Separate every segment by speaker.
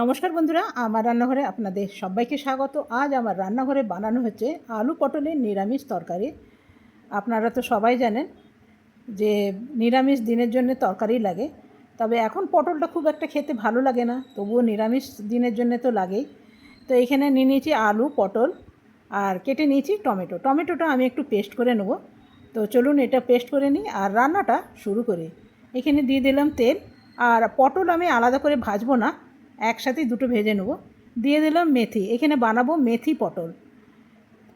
Speaker 1: নমস্কার বন্ধুরা, আমার রান্নাঘরে আপনাদের সবাইকে স্বাগত। আজ আমার রান্নাঘরে বানানো হচ্ছে আলু পটলের নিরামিষ তরকারি। আপনারা তো সবাই জানেন যে নিরামিষ দিনের জন্য তরকারি লাগে, তবে এখন পটলটা খুব একটা খেতে ভালো লাগে না, তবুও নিরামিষ দিনের জন্য তো লাগেই। তো এখানে নিয়ে নিয়েছি আলু, পটল, আর কেটে নিয়েছি টমেটো। টমেটোটা আমি একটু পেস্ট করে নেব। তো চলুন এটা পেস্ট করে নিই আর রান্নাটা শুরু করি। এখানে দিয়ে দিলাম তেল, আর পটল আমি আলাদা করে ভাজবো না। একসাথেই দুটো ভেজে নেব। দিয়ে দিলাম মেথি, এখানে বানাবো মেথি পটল।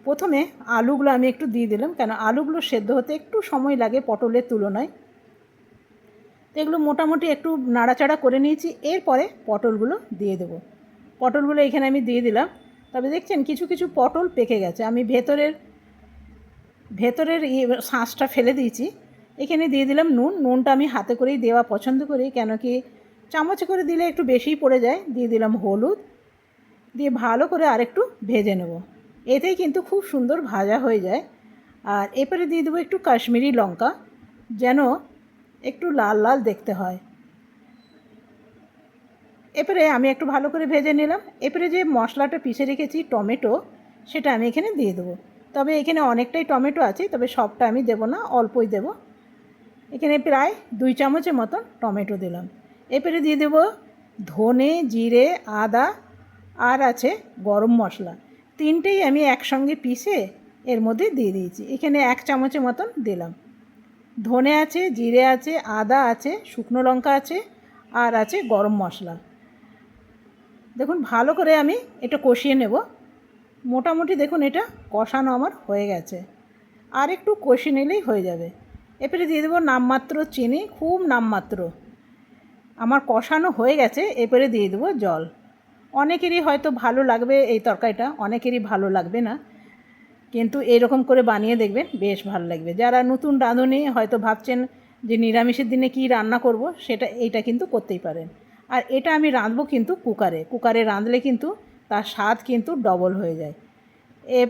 Speaker 1: প্রথমে আলুগুলো আমি একটু দিয়ে দিলাম, কেন আলুগুলো সেদ্ধ হতে একটু সময় লাগে পটলের তুলনায়। তো এগুলো মোটামুটি একটু নাড়াচাড়া করে নিয়েছি, এরপরে পটলগুলো দিয়ে দেবো। পটলগুলো এখানে আমি দিয়ে দিলাম। তবে দেখছেন কিছু কিছু পটল পেকে গেছে, আমি ভেতরের ভেতরের ইয়ে শাঁসটা ফেলে দিয়েছি। এখানে দিয়ে দিলাম নুন, নুনটা আমি হাতে করেই দেওয়া পছন্দ করি, কেন কি চামচে করে দিলে একটু বেশিই পড়ে যায়, দিয়ে দিলাম হলুদ, দিয়ে ভালো করে আরেকটু ভেজে নেব। এতেই কিন্তু খুব সুন্দর ভাজা হয়ে যায়। আর এরপরে দিয়ে দেবো একটু কাশ্মীরি লঙ্কা, যেন একটু লাল লাল দেখতে হয়। এরপরে আমি একটু ভালো করে ভেজে নিলাম। এরপরে যে মশলাটা পিষে রেখেছি, টমেটো, সেটা আমি এখানে দিয়ে দেবো। তবে এখানে অনেকটাই টমেটো আছে, তবে সবটা আমি দেবো না, অল্পই দেবো। এখানে প্রায় দুই চামচের মতন টমেটো দিলাম। এরপরে দিয়ে দেবো ধনে, জিরে, আদা, আর আছে গরম মশলা। তিনটেই আমি একসঙ্গে পিষে এর মধ্যে দিয়ে দিয়েছি। এখানে এক চামচের মতন দিলাম। ধনে আছে, জিরে আছে, আদা আছে, শুকনো লঙ্কা আছে, আর আছে গরম মশলা। দেখুন, ভালো করে আমি এটা কষিয়ে নেব। মোটামুটি দেখুন, এটা কষানো আমার হয়ে গেছে। আর একটু কষিয়ে নিলেই হয়ে যাবে। এরপরে দিয়ে দেবো নামমাত্র চিনি, খুব নামমাত্র। আমার কষানো হয়ে গেছে এরপরে দিয়ে দেবো জল। অনেকেরই হয়তো ভালো লাগবে এই তরকারিটা, অনেকেরই ভালো লাগবে না। কিন্তু এরকম করে বানিয়ে দেখবেন, বেশ ভালো লাগবে। যারা নতুন রাঁধুনি হয়তো ভাবছেন যে নিরামিষের দিনে কি রান্না করব, সেটা, এইটা কিন্তু করতেই পারেন। আর এটা আমি রাঁধবো কিন্তু কুকারে। কুকারে রাঁধলে কিন্তু তার স্বাদ কিন্তু ডবল হয়ে যায়। এ,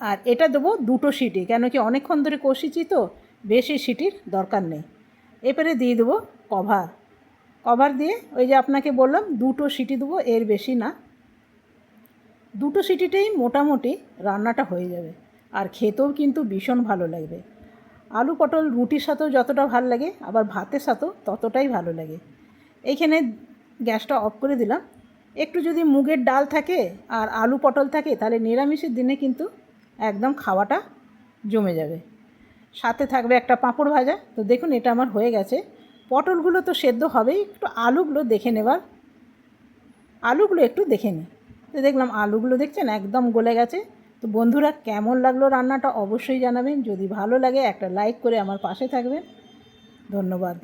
Speaker 1: আর এটা দেবো দুটো সিটি, কেন কি অনেকক্ষণ ধরে কষিছি তো, বেশি সিটির দরকার নেই। এরপরে দিয়ে দেবো কভার। কভার দিয়ে ওই যে আপনাকে বললাম, দুটো সিটি দেবো, এর বেশি না। দুটো সিটিতেই মোটামুটি রান্নাটা হয়ে যাবে। আর খেতেও কিন্তু ভীষণ ভালো লাগবে। আলু পটল, রুটির সাথেও যতটা ভালো লাগে, আবার ভাতের সাথেও ততটাই ভালো লাগে। এইখানে গ্যাসটা অফ করে দিলাম। একটু যদি মুগের ডাল থাকে আর আলু পটল থাকে, তাহলে নিরামিষের দিনে কিন্তু একদম খাওয়াটা জমে যাবে। সাথে থাকবে একটা পাঁপড় ভাজা। তো দেখুন, এটা আমার হয়ে গেছে। পটলগুলো তো সেদ্ধ হবেই, একটু আলুগুলো দেখে নেবার আলুগুলো একটু দেখে নিই তো দেখলাম আলুগুলো দেখছেন একদম গলে গেছে। তো বন্ধুরা কেমন লাগল রান্নাটা অবশ্যই জানাবেন। যদি ভালো লাগে একটা লাইক করে আমার পাশে থাকবেন। ধন্যবাদ।